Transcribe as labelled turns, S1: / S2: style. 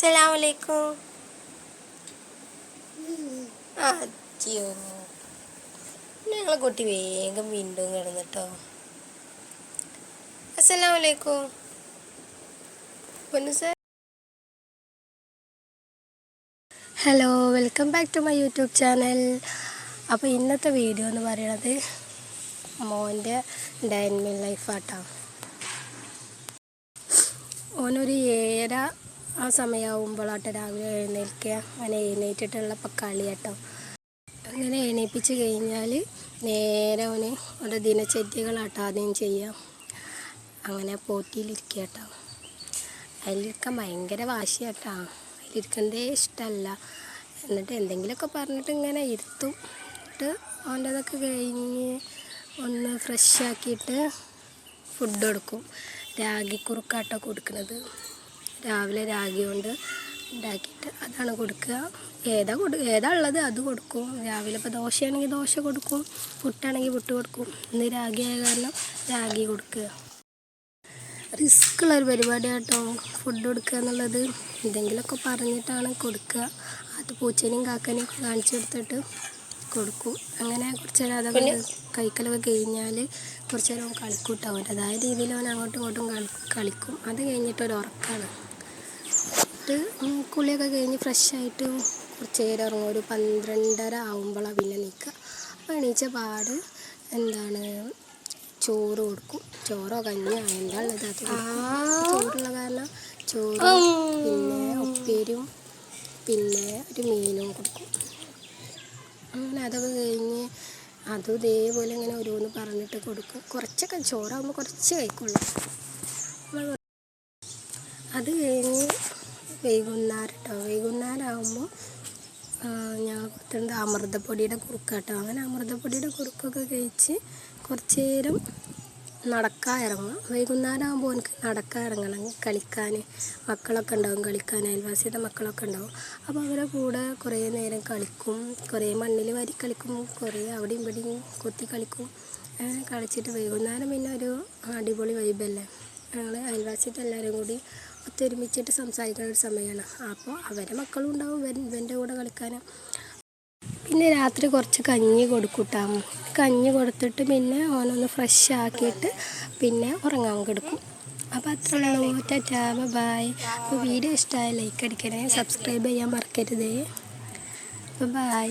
S1: അസ്സലാമലൈക്കും അയ്യോ ഞങ്ങളെ കുട്ടി വേഗം വീണ്ടും കിടന്നിട്ടോ. അസ്സലാമലൈക്കും പൊന്നു sir. Hello welcome back to my YouTube channel അപ്പോൾ ഇന്നത്തെ വീഡിയോ എന്ന് പറയണത് മോന്റെ ഡൈൻമിൽ ലൈഫാട്ടോ ഓനൊരു ഏഴര ആ സമയമാകുമ്പോഴാട്ടോ രാവിലെ എഴുന്നേൽക്കുക. അങ്ങനെ എഴുന്നേറ്റിട്ടുള്ള ഇപ്പം കളി കേട്ടോ. അങ്ങനെ എണീപ്പിച്ച് കഴിഞ്ഞാൽ നേരെ അവന് ഓരോ ദിനചര്യകളാട്ടോ ആദ്യം ചെയ്യാം അങ്ങനെ പോറ്റിയിലിരിക്കുക കേട്ടോ. അതിലിരിക്കാൻ ഭയങ്കര വാശിയാട്ടോ അതിലിരിക്കണ്ടേ ഇഷ്ടമല്ല. എന്നിട്ട് എന്തെങ്കിലുമൊക്കെ പറഞ്ഞിട്ട് ഇങ്ങനെ ഇരുത്തും. എന്നിട്ട് അവന്റെതൊക്കെ കഴിഞ്ഞ് ഒന്ന് ഫ്രഷ് ആക്കിയിട്ട് ഫുഡ് കൊടുക്കും. രാഗി കുറുക്കാട്ടോ കൊടുക്കുന്നത്. രാവിലെ രാഗി കൊണ്ട് ഉണ്ടാക്കിയിട്ട് അതാണ് കൊടുക്കുക. ഏതാ കൊടു ഏതാ ഉള്ളത് അത് കൊടുക്കും. രാവിലെ ഇപ്പോൾ ദോശയാണെങ്കിൽ ദോശ കൊടുക്കും പുട്ടാണെങ്കിൽ പുട്ട് കൊടുക്കും. ഇന്ന് രാഗി ആയ കാരണം രാഗി കൊടുക്കുക. റിസ്ക് ഉള്ളൊരു പരിപാടി കേട്ടോ ഫുഡ് കൊടുക്കുക എന്നുള്ളത്. എന്തെങ്കിലുമൊക്കെ പറഞ്ഞിട്ടാണ് കൊടുക്കുക. അത് പൂച്ചേനെയും കാക്കനെയും ഒക്കെ കാണിച്ചു കൊടുത്തിട്ട് കൊടുക്കും. അങ്ങനെ കുറച്ച് നേരം അതൊക്കെ കഴിക്കലൊക്കെ കഴിഞ്ഞാൽ കുറച്ച് നേരം കളിക്കൂട്ടാവും കേട്ടോ അവന്റെതായ രീതിയിൽ അവൻ അങ്ങോട്ടും ഇങ്ങോട്ടും കളിക്കും. അത് കഴിഞ്ഞിട്ടൊരു ഉറക്കമാണ് എന്നിട്ട് കുളിയൊക്കെ കഴിഞ്ഞ് ഫ്രഷായിട്ട് കുറച്ച് നേരം ഇറങ്ങും. ഒരു പന്ത്രണ്ടര ആകുമ്പോഴാണ് പിന്നെ നിൽക്കുക അപ്പോൾ എണീച്ച പാട് എന്താണ് ചോറ് കൊടുക്കും. ചോറോ കഞ്ഞോ എന്താ ഉള്ളത് അത്. ചോറുള്ള കാരണം ചോറ് പിന്നെ ഉപ്പേരും പിന്നെ ഒരു മീനും കൊടുക്കും. അങ്ങനെ അതൊക്കെ കഴിഞ്ഞ് അതും ഇതേപോലെ ഇങ്ങനെ ഓരോന്ന് പറഞ്ഞിട്ട് കൊടുക്കും. കുറച്ചൊക്കെ ചോറാകുമ്പോൾ കുറച്ച് കഴിക്കുള്ളൂ. അത് കഴിഞ്ഞ് വൈകുന്നേരം കേട്ടോ വൈകുന്നേരം ആകുമ്പോൾ ഞാൻ കൊടുത്തിട്ടുണ്ട് അമൃതപ്പൊടിയുടെ കുറുക്ക് കേട്ടോ അങ്ങനെ അമൃതപ്പൊടിയുടെ കുറുക്കൊക്കെ കഴിച്ച് കുറച്ച് നേരം നടക്കാൻ ഇറങ്ങും വൈകുന്നേരം ആകുമ്പോൾ എനിക്ക് നടക്കാൻ ഇറങ്ങണം കളിക്കാൻ മക്കളൊക്കെ ഉണ്ടാവും. കളിക്കാൻ അയൽവാസിയുടെ മക്കളൊക്കെ ഉണ്ടാവും. അപ്പോൾ അവരെ കൂടെ കുറേ നേരം കളിക്കും. കുറേ മണ്ണിൽ വരി കളിക്കും. കുറേ അവിടെയും ഇവിടെയും കൊത്തി കളിക്കും. കളിച്ചിട്ട് വൈകുന്നേരം പിന്നെ ഒരു അടിപൊളി വൈബല്ലേ ഞങ്ങൾ അയൽവാസിയിട്ട് എല്ലാവരും കൂടി ഒത്തൊരുമിച്ചിട്ട് സംസാരിക്കുന്ന ഒരു സമയമാണ്. അപ്പോൾ അവരെ മക്കളും ഉണ്ടാവും ഇവൻ ഇവന്റെ കൂടെ കളിക്കാൻ. പിന്നെ രാത്രി കുറച്ച് കഞ്ഞി കൊടുക്കൂട്ടാ. കഞ്ഞി കൊടുത്തിട്ട് പിന്നെ ഓനൊന്ന് ഫ്രഷ് ആക്കിയിട്ട് പിന്നെ ഉറങ്ങാൻ കൊടുക്കും. അപ്പോൾ അത്ര ഉള്ളൂ. ടാറ്റാ. ബൈ. അപ്പോൾ വീഡിയോ ഇഷ്ടമായ ലൈക്ക് അടിക്കണേ. സബ്സ്ക്രൈബ് ചെയ്യാൻ മറക്കരുതേ. അപ്പോൾ ബൈ.